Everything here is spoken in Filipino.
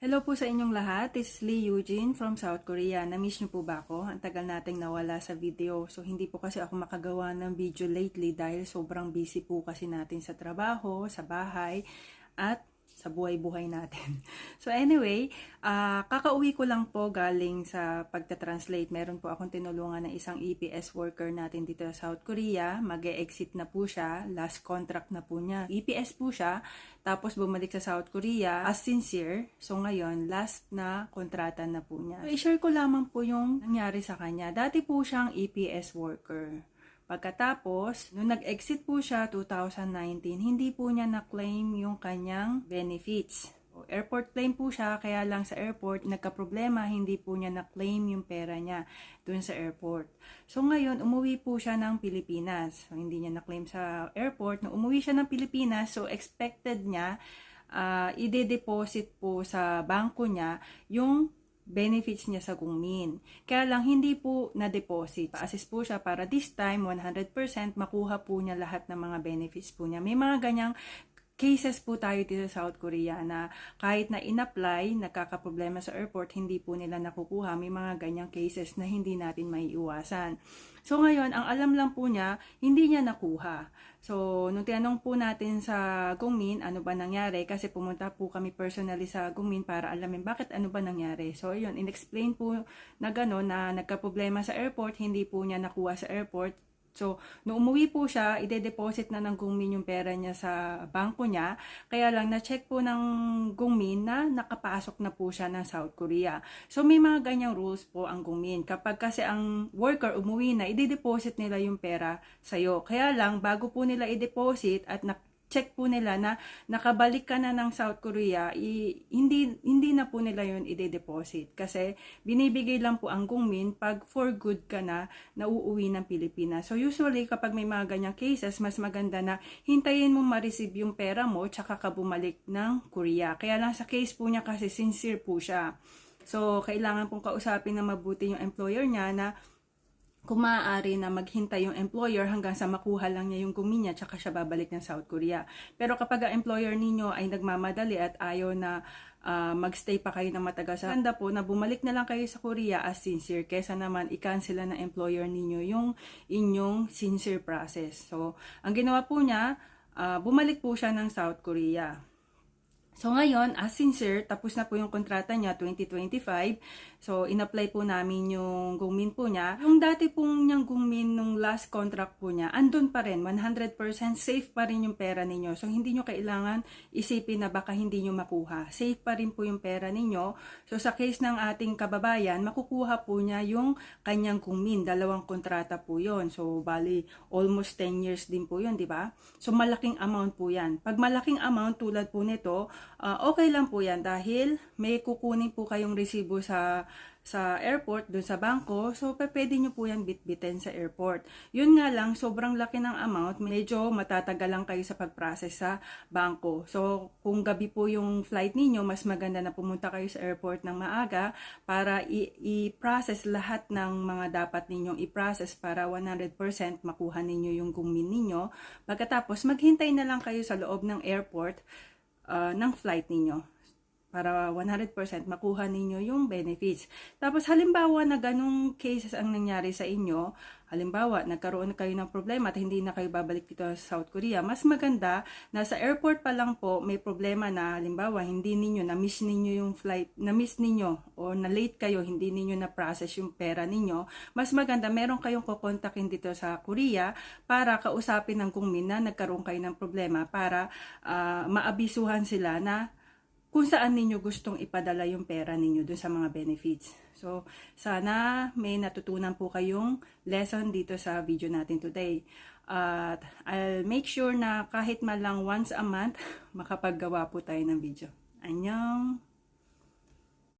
Hello po sa inyong lahat. This is Lee Eugene from South Korea. Na-miss niyo po ba ako? Ang tagal nating nawala sa video. So, hindi po kasi ako makagawa ng video lately dahil sobrang busy po kasi natin sa trabaho, sa bahay, at sa buhay-buhay natin. So anyway, ah, kakauwi ko lang po galing sa pagta-translate. Meron po akong tinulungan ng isang EPS worker natin dito sa South Korea. Mag-e-exit na po siya. Last contract na po niya. EPS po siya. Tapos bumalik sa South Korea as sincere. So ngayon, last na kontrata na po niya. So, i-share ko lamang po yung nangyari sa kanya. Dati po siyang EPS worker. Pagkatapos, nung nag-exit po siya 2019, hindi po niya na-claim yung kanyang benefits. Airport claim po siya, kaya lang sa airport, nagka-problema, hindi po niya na-claim yung pera niya dun sa airport. So ngayon, umuwi po siya ng Pilipinas. So, hindi niya na-claim sa airport. Nung umuwi siya ng Pilipinas, so expected niya, uh, ide-deposit po sa bangko niya yung benefits niya sa Gungmin. Kaya lang hindi po na-deposit. Pa-assist po siya para this time 100% makuha po niya lahat ng mga benefits po niya. May mga ganyang cases po tayo dito sa South Korea na kahit na in-apply, nagkakaproblema sa airport, hindi po nila nakukuha. May mga ganyang cases na hindi natin maiiwasan. So ngayon, ang alam lang po niya, hindi niya nakuha. So, nung tinanong po natin sa Gungmin, ano ba nangyari? Kasi pumunta po kami personally sa Gungmin para alamin bakit ano ba nangyari. So, yun, in-explain po na gano'n na nagka-problema sa airport, hindi po niya nakuha sa airport, So, nung umuwi po siya, ide-deposit na ng Gungmin yung pera niya sa bangko niya. Kaya lang, na-check po ng Gungmin na nakapasok na po siya ng South Korea. So, may mga ganyang rules po ang Gungmin. Kapag kasi ang worker umuwi na, ide-deposit nila yung pera sa'yo. Kaya lang, bago po nila i-deposit at na check po nila na nakabalik ka na ng South Korea, i, hindi hindi na po nila yon ide-deposit kasi binibigay lang po ang gungmin pag for good ka na nauuwi ng Pilipinas. So usually kapag may mga ganyang cases, mas maganda na hintayin mo ma-receive yung pera mo tsaka ka bumalik ng Korea. Kaya lang sa case po niya kasi sincere po siya. So kailangan pong kausapin na mabuti yung employer niya na kung maaari na maghintay yung employer hanggang sa makuha lang niya yung gumi niya tsaka siya babalik ng South Korea. Pero kapag ang employer ninyo ay nagmamadali at ayaw na uh, magstay pa kayo ng matagal sa handa po na bumalik na lang kayo sa Korea as sincere kesa naman i-cancel na ng employer ninyo yung inyong sincere process. So, ang ginawa po niya, uh, bumalik po siya ng South Korea. So ngayon, as sincere, tapos na po yung kontrata niya 2025. So in-apply po namin yung gungmin po niya. Yung dati pong niyang gungmin nung last contract po niya, andun pa rin, 100% safe pa rin yung pera ninyo. So hindi nyo kailangan isipin na baka hindi nyo makuha. Safe pa rin po yung pera ninyo. So sa case ng ating kababayan, makukuha po niya yung kanyang gungmin. Dalawang kontrata po yon So bali, almost 10 years din po yun, di ba? So malaking amount po yan. Pag malaking amount tulad po nito, uh, okay lang po yan dahil may kukunin po kayong resibo sa sa airport, dun sa bangko, so pwede nyo po yan bitbitin sa airport. Yun nga lang, sobrang laki ng amount, medyo matatagal lang kayo sa pag-process sa bangko. So, kung gabi po yung flight ninyo, mas maganda na pumunta kayo sa airport ng maaga para i-process lahat ng mga dapat ninyong i-process para 100% makuha ninyo yung gungmin ninyo. Pagkatapos, maghintay na lang kayo sa loob ng airport uh, ng flight ninyo para 100% makuha ninyo yung benefits. Tapos halimbawa na ganong cases ang nangyari sa inyo, halimbawa nagkaroon na kayo ng problema at hindi na kayo babalik dito sa South Korea, mas maganda na sa airport pa lang po may problema na halimbawa hindi ninyo na-miss ninyo yung flight, na-miss ninyo o na-late kayo, hindi ninyo na-process yung pera ninyo, mas maganda meron kayong kukontakin dito sa Korea para kausapin ng kungmin na nagkaroon kayo ng problema para uh, maabisuhan sila na kung saan ninyo gustong ipadala yung pera ninyo dun sa mga benefits. So, sana may natutunan po kayong lesson dito sa video natin today. At uh, I'll make sure na kahit man lang once a month, makapaggawa po tayo ng video. Anyong!